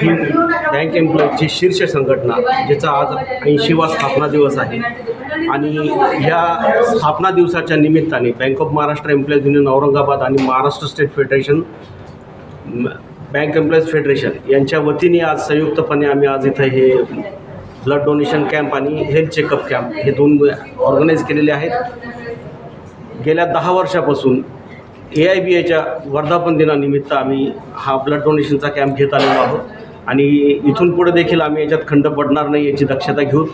ही bank एम्प्लॉईची शीर्ष संघटना ज्याचा आज ऐंशीवा स्थापना दिवस आहे. आणि ह्या स्थापना दिवसाच्या निमित्ताने bank of Maharashtra employees union Aurangabad आणि Maharashtra state federation bank employees federation यांच्या वतीने आज संयुक्तपणे आम्ही आज इथं हे ब्लड डोनेशन कॅम्प आणि हेल्थ चेकअप कॅम्प हे दोन ऑर्गनाईज केलेले आहेत. गेल्या दहा वर्षापासून ए आय बी आयच्या वर्धापन दिनानिमित्त आम्ही हा ब्लड डोनेशनचा कॅम्प घेत आलेलो आहोत. आणि इथून पुढे देखील आम्ही याच्यात खंड पडणार नाही याची दक्षता घेऊन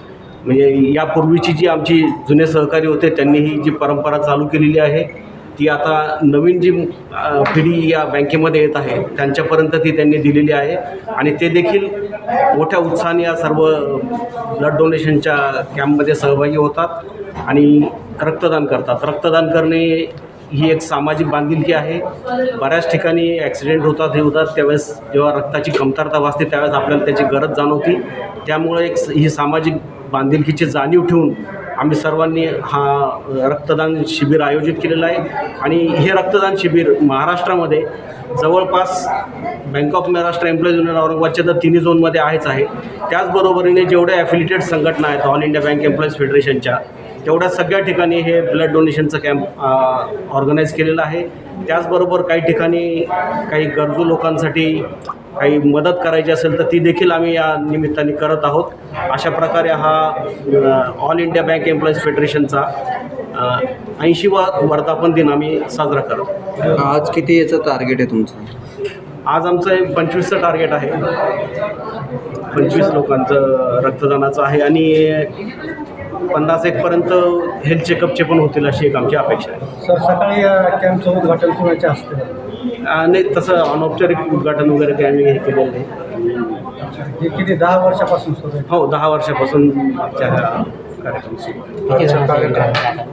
म्हणजे यापूर्वीची जी आमची जुने सहकारी होते त्यांनी ही जी परंपरा चालू केलेली आहे ती आता नवीन जी पिढी या बँकेमध्ये येत आहे त्यांच्यापर्यंत ती त्यांनी दिलेली आहे. आणि ते देखील मोठ्या उत्साहाने या सर्व ब्लड डोनेशनच्या कॅम्पमध्ये सहभागी होतात आणि रक्तदान करतात. रक्तदान करणे ही एक सामाजिक बांधिलकी आहे. बऱ्याच ठिकाणी ॲक्सिडेंट होतात हे होतात. त्यावेळेस जेव्हा रक्ताची कमतरता भासते त्यावेळेस आपल्याला त्याची गरज जाणवती. त्यामुळे एक स- ही सामाजिक बांधिलकीची जाणीव ठेवून आम्ही सर्वांनी हा रक्तदान शिबिर आयोजित केलेलं आहे. आणि हे रक्तदान शिबिर महाराष्ट्रामध्ये जवळपास bank of Maharashtra employees union औरंगाबादच्या तर तिन्ही झोनमध्ये आहेच आहे. त्याचबरोबरीने जेवढ्या ॲफिलिटेड संघटना आहेत ऑल इंडिया बँक एम्प्लॉईज फेडरेशनच्या तेवढ्या सगळ्या ठिकाणी हे ब्लड डोनेशनचं कॅम्प ऑर्गनाईज केलेलं आहे. त्याचबरोबर काही ठिकाणी काही गरजू लोकांसाठी काही मदत करायची असेल तर ती देखील आम्ही या निमित्ताने करत आहोत. अशा प्रकारे हा ऑल इंडिया बँक एम्प्लॉईज फेडरेशनचा ऐंशीवा वर्धापन दिन आम्ही साजरा करतो आज किती याचं टार्गेट आहे तुमचं? आज आमचं पंचवीसचं टार्गेट आहे. पंचवीस लोकांचं रक्तदानाचं आहे आणि पन्नास एकपर्यंत हेल्थ चेकअपचे पण होतील अशी एक आमची अपेक्षा आहे. सर सकाळी कॅम्पचं उद्घाटन कोणाचे असते आणि तसं अनौपचारिक उद्घाटन वगैरे काही आम्ही हे केलेलं नाही. हे किती दहा वर्षापासून सुरू आहे? हो दहा वर्षापासून आमच्या कार्यक्रम सुरू आहे.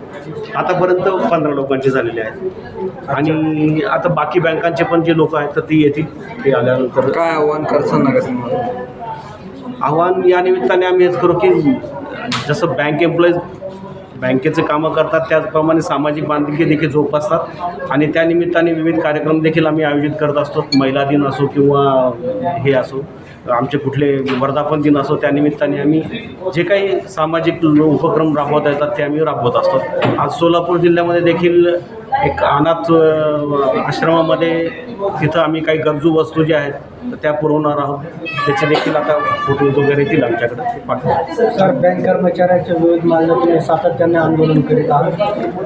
आतापर्यंत पंधरा लोकांचे झालेले आहेत. आणि आता बाकी बँकांचे पण जे लोक आहेत तर ती येतील. ते आल्यानंतर काय आव्हान तुम्हाला आव्हान या निमित्ताने आम्ही हेच करू की जसं बँक एम्प्लॉईज बँकेचे कामं करतात त्याचप्रमाणे सामाजिक बांधिलकी देखील जोपासतात आणि त्यानिमित्ताने विविध कार्यक्रम देखील आम्ही आयोजित करत असतो. महिला दिन असो किंवा हे असो आमचे कुठले वर्धापन दिन असो त्यानिमित्ताने आम्ही जे काही सामाजिक उपक्रम राबवता येतात ते आम्ही राबवत असतो. आज सोलापूर जिल्ह्यामध्ये देखील एक अनाथ आश्रमामध्ये तिथं आम्ही काही गरजू वस्तू ज्या आहेत तर त्या पुरवणार आहोत. त्याचे देखील आता फोटोज वगैरे येतील आमच्याकडे. ते पाठवू. सर बँक कर्मचाऱ्यांच्या विविध मागण्या तुम्ही सातत्याने आंदोलन करीत आहात.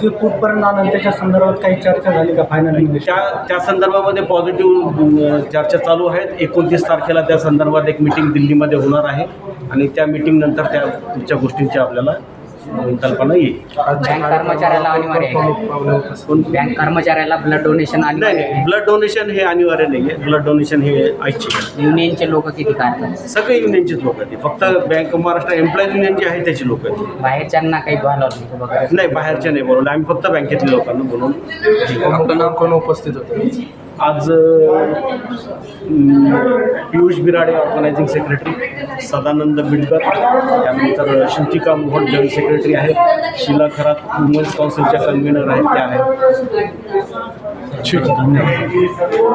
ते कुठपर्यंत आनंद? त्याच्या संदर्भात काही चर्चा झाली का फायनल त्या त्या संदर्भामध्ये पॉझिटिव्ह चर्चा चालू आहेत. एकोणतीस तारखेला त्या संदर्भात एक मिटिंग दिल्लीमध्ये होणार आहे. आणि त्या मिटिंगनंतर त्या गोष्टींची आपल्याला कल्पना येईल बँक कर्मचाऱ्याला अनिवार्य आहे बँक कर्मचाऱ्याला ब्लड डोनेशन नाही अनिवार्य नाही ब्लड डोनेशन हे अनिवार्य नाही आहे. ब्लड डोनेशन हे ऐच्छिक आहे. युनियनचे लोक किती करतात? सगळे युनियनचीच लोक आहेत. फक्त bank of Maharashtra employees union जे आहे त्याची लोक आहेत. बाहेरच्यांना काही बोलावलं वगैरे? नाही बाहेरच्या नाही बोलवलं. आम्ही फक्त बँकेतल्या लोकांना बोलवून आपलं नाव कोण उपस्थित होतं? आज पियुष बिराडे ऑर्गनायझिंग सेक्रेटरी सदानंद बिडकर त्यानंतर शिंतिका मोहन जॉईंट सेक्रेटरी आहेत शिला खरात वुमन्स काउन्सिलच्या कन्व्हिनर आहेत त्या आहेत. धन्यवाद.